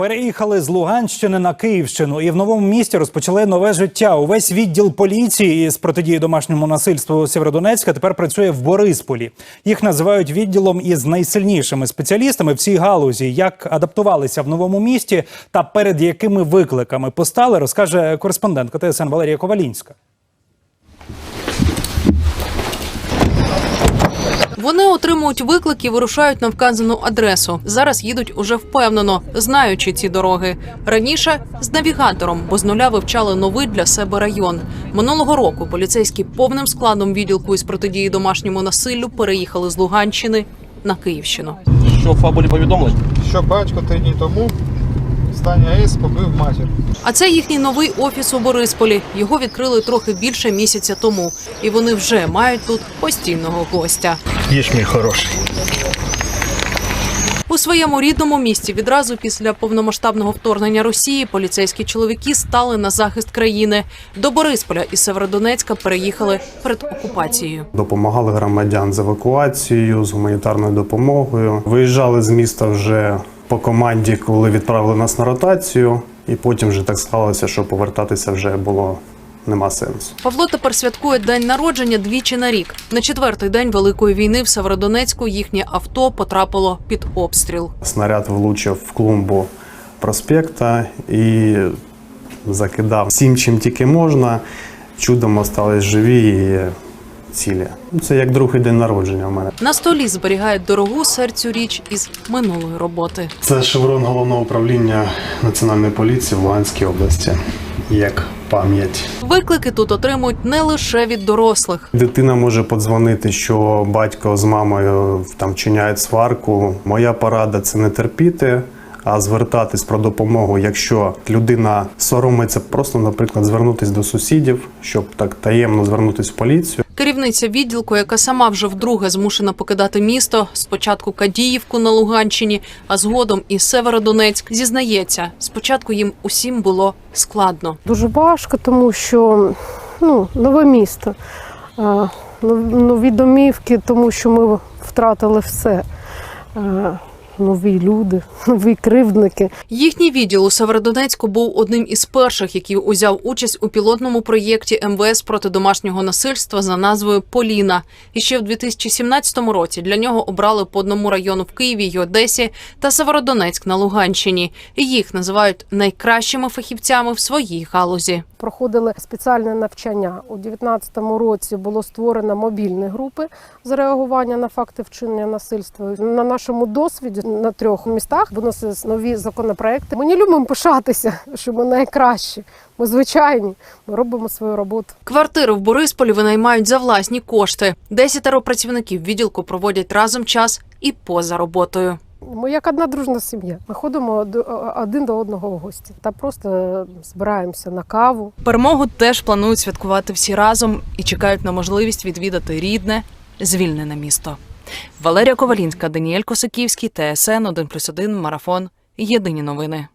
Переїхали з Луганщини на Київщину і в новому місті розпочали нове життя. Увесь відділ поліції з протидії домашньому насильству Сєвєродонецька тепер працює в Борисполі. Їх називають відділом із найсильнішими спеціалістами в цій галузі. Як адаптувалися в новому місті та перед якими викликами постали, розкаже кореспондентка ТСН Валерія Ковалінська. Вони отримують виклик і вирушають на вказану адресу. Зараз їдуть уже впевнено, знаючи ці дороги. Раніше з навігатором, бо з нуля вивчали новий для себе район. Минулого року поліцейські повним складом відділку із протидії домашньому насиллю переїхали з Луганщини на Київщину. Що в фабулі повідомлень? що батько три дні тому стані АЕС побив матір. А це їхній новий офіс у Борисполі. Його відкрили трохи більше місяця тому, і вони вже мають тут постійного гостя. Їж мій хороший. У своєму рідному місті відразу після повномасштабного вторгнення Росії поліцейські чоловіки стали на захист країни. До Борисполя із Северодонецька переїхали перед окупацією. Допомагали громадян з евакуацією, з гуманітарною допомогою. Виїжджали з міста вже по команді, коли відправили нас на ротацію, і потім вже так склалося, що повертатися вже було нема сенсу. Павло тепер святкує день народження двічі на рік. На четвертий день великої війни в Северодонецьку їхнє авто потрапило під обстріл. Снаряд влучив в клумбу проспекта і закидав всім, чим тільки можна. Чудом остались живі і цілі. Це як другий день народження у мене. На столі зберігають дорогу серцю річ із минулої роботи. Це шеврон головного управління Національної поліції в Луганській області. Як пам'ять. Виклики тут отримують не лише від дорослих. Дитина може подзвонити, що батько з мамою там чиняють сварку. Моя порада це не терпіти, а звертатись про допомогу, якщо людина соромиться, просто, наприклад, звернутись до сусідів, щоб так таємно звернутись в поліцію. Керівниця відділку, яка сама вже вдруге змушена покидати місто, спочатку Кадіївку на Луганщині, а згодом і Северодонецьк, зізнається, спочатку їм усім було складно. Дуже важко, тому що ну, нове місто, нові домівки, тому що ми втратили все. Нові люди, нові кривдники. Їхній відділ у Северодонецьку був одним із перших, який узяв участь у пілотному проєкті МВС проти домашнього насильства за назвою Поліна. І ще в 2017 році для нього обрали по одному району в Києві й Одесі та Северодонецьк на Луганщині. Їх називають найкращими фахівцями в своїй галузі. Проходили спеціальне навчання. У 2019 році було створено мобільні групи з реагування на факти вчинення насильства. На нашому досвіді на трьох містах виносились нові законопроекти. Ми не любимо пишатися, що ми найкращі. Ми звичайні, ми робимо свою роботу. Квартири в Борисполі винаймають за власні кошти. Десятеро працівників відділку проводять разом час і поза роботою. Ми як одна дружна сім'я. Ми ходимо один до одного в гості та просто збираємося на каву. Перемогу теж планують святкувати всі разом і чекають на можливість відвідати рідне, звільнене місто. Валерія Ковалінська, Даніель Косаківський, ТСН 1+,1, Марафон. Єдині новини.